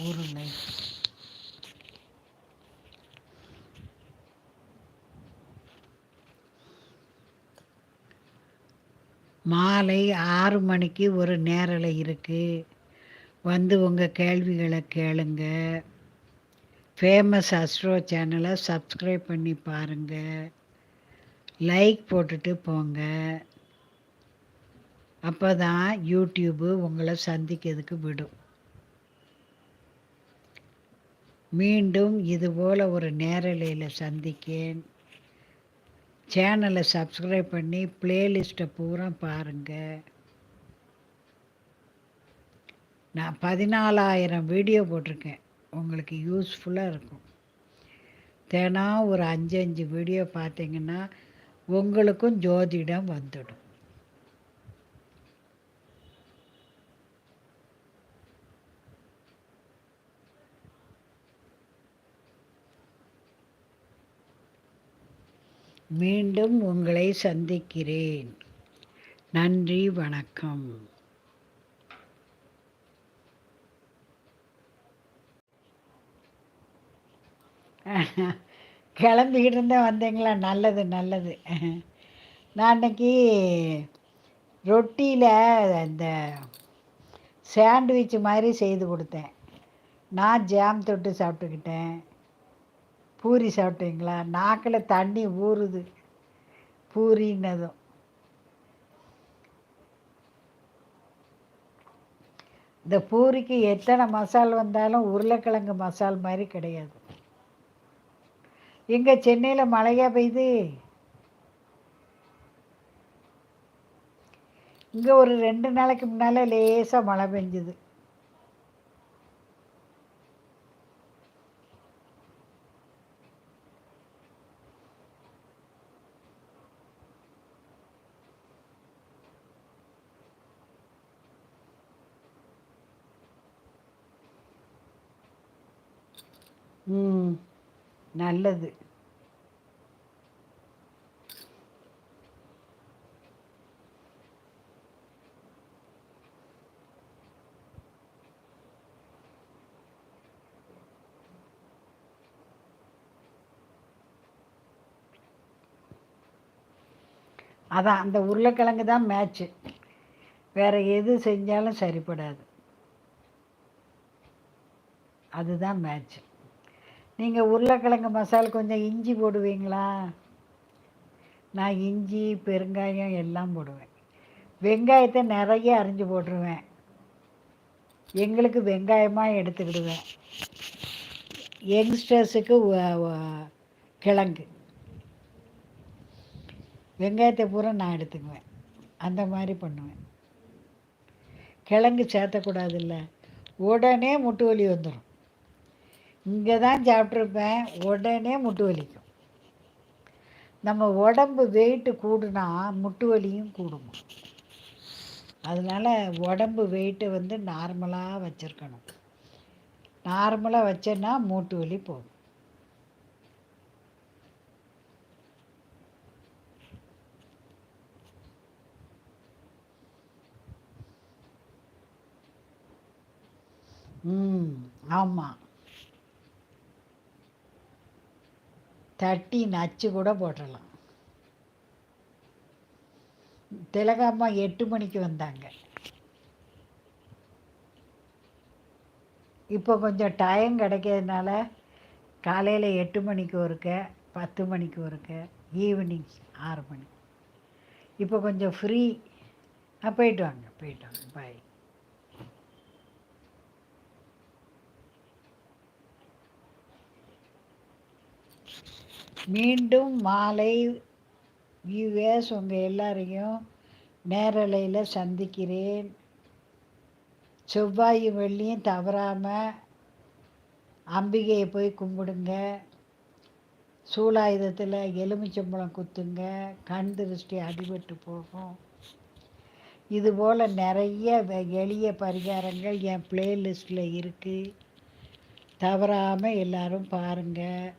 ஊருங்க மாலை ஆறு மணிக்கு ஒரு நேரலை இருக்குது வந்து உங்கள் கேள்விகளை கேளுங்க. ஃபேமஸ் அஸ்ட்ரோ சேனலை சப்ஸ்கிரைப் பண்ணி பாருங்கள் லைக் போட்டுட்டு போங்க. அப்போ தான் யூடியூப்பு உங்களை சந்திக்கிறதுக்கு விடும். மீண்டும் இதுபோல் ஒரு நேரலையில் சந்திக்கேன். சேனலை சப்ஸ்கிரைப் பண்ணி ப்ளேலிஸ்ட்டை பூரா பாருங்கள் நான் பதினாலாயிரம் வீடியோ போட்டிருக்கேன். உங்களுக்கு யூஸ்ஃபுல்லாக இருக்கும். தினம் ஒரு அஞ்சு அஞ்சு வீடியோ பார்த்தீங்கன்னா உங்களுக்கும் ஜோதிடம் வந்துடும். மீண்டும் உங்களை சந்திக்கிறேன். நன்றி வணக்கம். கிளம்பிக்கிட்டு இருந்தேன் வந்தீங்களா? நல்லது நல்லது. நான் அன்னைக்கு ரொட்டியில் இந்த சாண்ட்விச் மாதிரி செய்து கொடுத்தேன். நான் ஜாம் தொட்டு சாப்பிட்டுக்கிட்டேன். பூரி சாப்பிட்டீங்களா? நாக்கில் தண்ணி ஊறுது. பூரின்னதும். இந்த பூரிக்கு எத்தனை மசால் வந்தாலும் உருளைக்கிழங்கு மசால் மாதிரி கிடையாது. எங்கே சென்னையில் மழையாக பெய்யுது? இங்கே ஒரு ரெண்டு நாளைக்கு முன்னால் லேசாக மழை பெஞ்சுது. நல்லது. அதான் அந்த உருளைக்கிழங்கு தான் மேட்ச்சு வேறு எது செஞ்சாலும் சரிப்படாது. அதுதான் மேட்ச்சு நீங்கள் உருளைக்கிழங்கு மசால் கொஞ்சம் இஞ்சி போடுவீங்களா? நான் இஞ்சி பெருங்காயம் எல்லாம் போடுவேன். வெங்காயத்தை நிறைய அரிஞ்சு போட்டுருவேன். எங்களுக்கு வெங்காயமாக எடுத்துக்கிடுவேன். யங்ஸ்டர்ஸுக்கு கிழங்கு. வெங்காயத்தை பூரா நான் எடுத்துக்குவேன். அந்த மாதிரி பண்ணுவேன். கிழங்கு சேர்த்தக்கூடாதுல்ல. உடனே முட்டு வலி வந்துடும் இங்கே தான் சாப்பிட்ருப்பேன் உடனே முட்டு வலிக்கும். நம்ம உடம்பு வெயிட்டு கூடுனா முட்டு வலியும் கூடுமா. அதனால் உடம்பு வெயிட்டை வந்து நார்மலாக வச்சுருக்கணும். நார்மலாக வச்சேன்னா மூட்டு வலி போகும். ம் ஆமாம் தட்டி நச்சு கூட போட்டுடலாம் திலகாம்மா எட்டு மணிக்கு வந்தாங்க. இப்போ கொஞ்சம் டைம் கிடைக்கிறதுனால காலையில் எட்டு மணிக்கு ஒருக்க பத்து மணிக்கு ஒருக்க ஈவினிங் ஆறு மணி. இப்போ கொஞ்சம் ஃப்ரீ போயிட்டு வாங்க போயிட்டு வாங்க. பாய் மீண்டும் மாலை வியூவேஸ் உங்கள் எல்லாரையும் நேரலையில் சந்திக்கிறேன். செவ்வாய் வெள்ளியும் தவறாமல் அம்பிகையை போய் கும்பிடுங்க. சூலாயுதத்தில் எலுமிச்சம்பழம் குத்துங்க. கண் திருஷ்டி அடிபட்டு போகும். இதுபோல் நிறைய எளிய பரிகாரங்கள் என் ப்ளேலிஸ்ட்டில் இருக்குது தவறாமல் எல்லோரும் பாருங்கள்